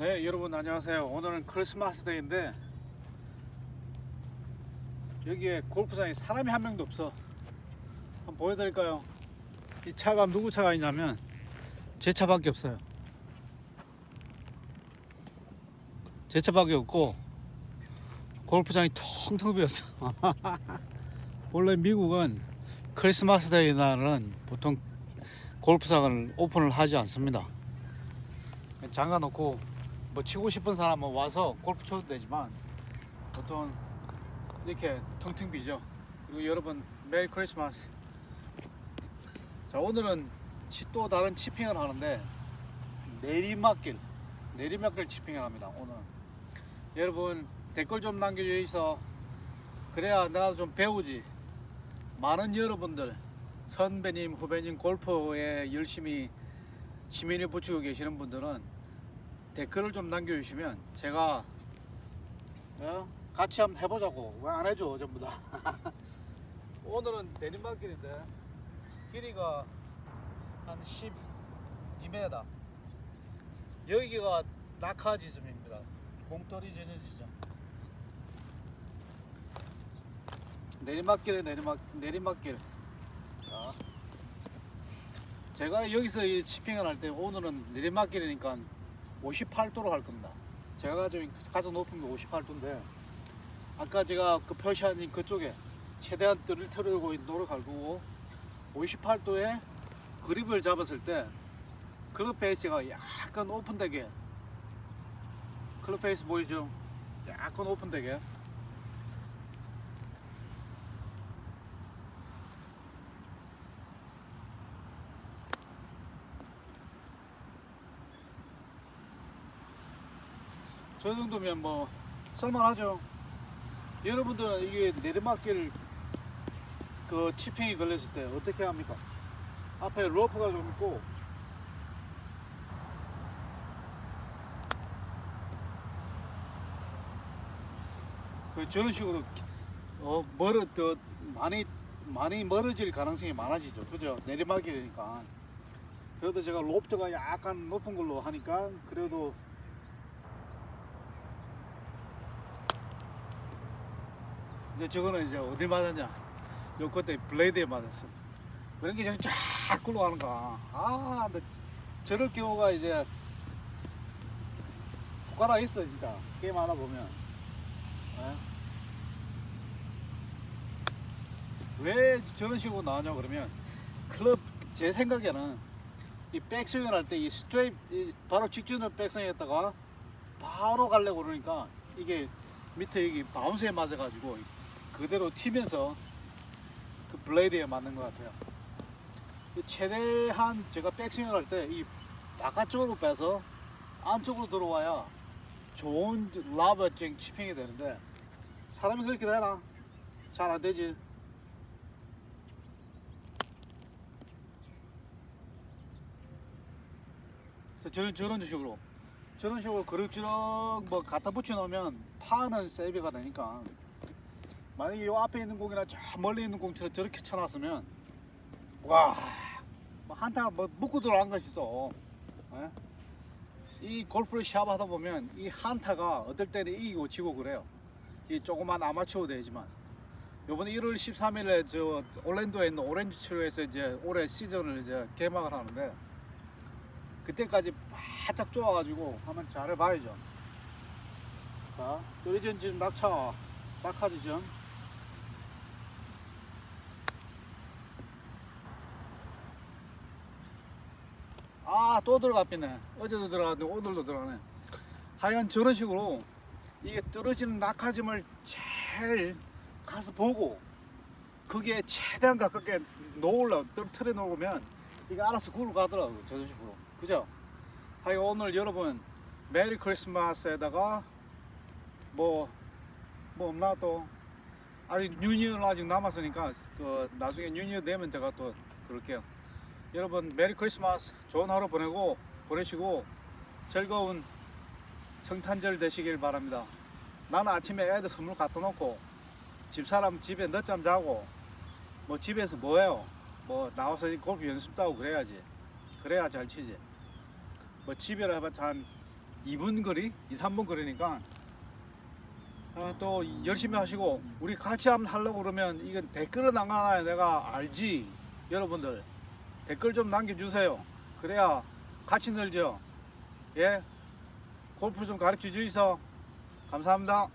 네 여러분 안녕하세요. 오늘은 크리스마스 데이인데 여기에 골프장에 사람이 한 명도 없어. 한번 보여드릴까요? 이 차가 누구 차가 있냐면 제 차밖에 없어요. 제 차밖에 없고 골프장이 텅텅 비었어. 원래 미국은 크리스마스 데이 날은 보통 골프장을 오픈을 하지 않습니다. 잠가 놓고 뭐 치고 싶은 사람은 와서 골프 쳐도 되지만 보통 이렇게 텅텅 비죠. 그리고 여러분 메리 크리스마스. 자 오늘은 치- 또 다른 치핑을 하는데 내리막길 내리막길 치핑을 합니다. 오늘 여러분 댓글 좀 남겨주셔서 그래야 내가 좀 배우지. 많은 여러분들 선배님 후배님 골프에 열심히 시민을 붙이고 계시는 분들은 댓글을 좀 남겨주시면 제가 어? 같이 한번 해보자고. 왜 안 해줘 전부 다? 오늘은 내리막길인데 길이가 한 12m 여기가 낙하 지점입니다. 공터리 지점 내리막길에 내리막 내리막길. 자. 제가 여기서 이 치핑을 할 때 오늘은 내리막길이니까 58도로 할 겁니다. 제가 가지고 가장 높은 게 58도인데 아까 제가 그 표시한 그쪽에 최대한 뜰을 틀고 노력할 거고 58도에 그립을 잡았을 때 클럽 페이스가 약간 오픈되게 클럽 페이스 보이죠? 약간 오픈되게 저 정도면 뭐 쓸만하죠. 여러분들은 이게 내리막길 그 치핑이 걸렸을 때 어떻게 합니까? 앞에 로프가 좀 있고 그 저런 식으로 어 멀어 더 많이 많이 멀어질 가능성이 많아지죠. 그죠? 내리막길이니까. 그래도 제가 로프트가 약간 높은 걸로 하니까 그래도 이제 저거는 이제 어디 맞았냐? 요 끝에 블레이드에 맞았어. 그런 게쫙 굴러가는 거야. 아, 근데 저럴 경우가 이제 효과가 있어 진짜 게임 하다 보면. 예? 왜 저런 식으로 나오냐 그러면 클럽 제 생각에는 이 백스윙을 할 때 이 스트레이트 이 바로 직진을 백스윙했다가 바로 가려고 그러니까 이게 밑에 여기 바운스에 맞아가지고 그대로 튀면서 그 블레이드에 맞는 것 같아요. 이 최대한 제가 백스윙을 할 때 이 바깥쪽으로 빼서 안쪽으로 들어와야 좋은 라버쟁 치핑이 되는데 사람이 그렇게 되나? 잘 안 되지. 자, 저런 저런 식으로 저런 식으로 그럭저럭 뭐 갖다 붙여 놓으면 파는 세이브가 되니까 만약에 요 앞에 있는 공이나 저 멀리 있는 공처럼 저렇게 쳐놨으면 와, 뭐 한타 뭐 묶고 들어간 것이 또. 예? 이 골프를 시합하다 보면 이 한타가 어떨 때는 이기고 지고 그래요. 이 조그만 아마추어 대회지만 요번에 1월 13일에 저 올랜도에 있는 오렌지 치료에서 이제 올해 시즌을 이제 개막을 하는데 그때까지 바짝 쪼아가지고 한번 잘해봐야죠. 자, 떨어진 지금 낙차, 낙하 지점. 아, 또 들어갔네. 어제도 들어갔는데 오늘도 들어가네. 하여간 저런 식으로 이게 떨어지는 낙하점을 제일 가서 보고 그게 최대한 가깝게 놓으려 떨어뜨려 놓으면 이게 알아서 굴러 가더라고요. 저런 식으로. 그죠? 하여간 오늘 여러분 메리 크리스마스에다가 뭐, 뭐 없나 또 아직 뉴이어는 아직 남았으니까 그 나중에 뉴이어 되면 제가 또 그럴게요. 여러분 메리 크리스마스 좋은 하루 보내고 보내시고 즐거운 성탄절 되시길 바랍니다. 나는 아침에 애들 선물 갖다 놓고 집사람 집에 늦잠 자고 뭐 집에서 뭐해요? 뭐 나와서 골프 연습도 하고 그래야지. 그래야 잘 치지. 뭐 집에라 해봤자 한 2분 거리, 2, 3분 거리니까 어, 또 열심히 하시고 우리 같이 한번 하려고 그러면 이건 안 가나요? 내가 알지. 여러분들 댓글 좀 남겨주세요. 그래야 같이 늘죠. 예. 골프 좀 가르쳐 주이소. 감사합니다.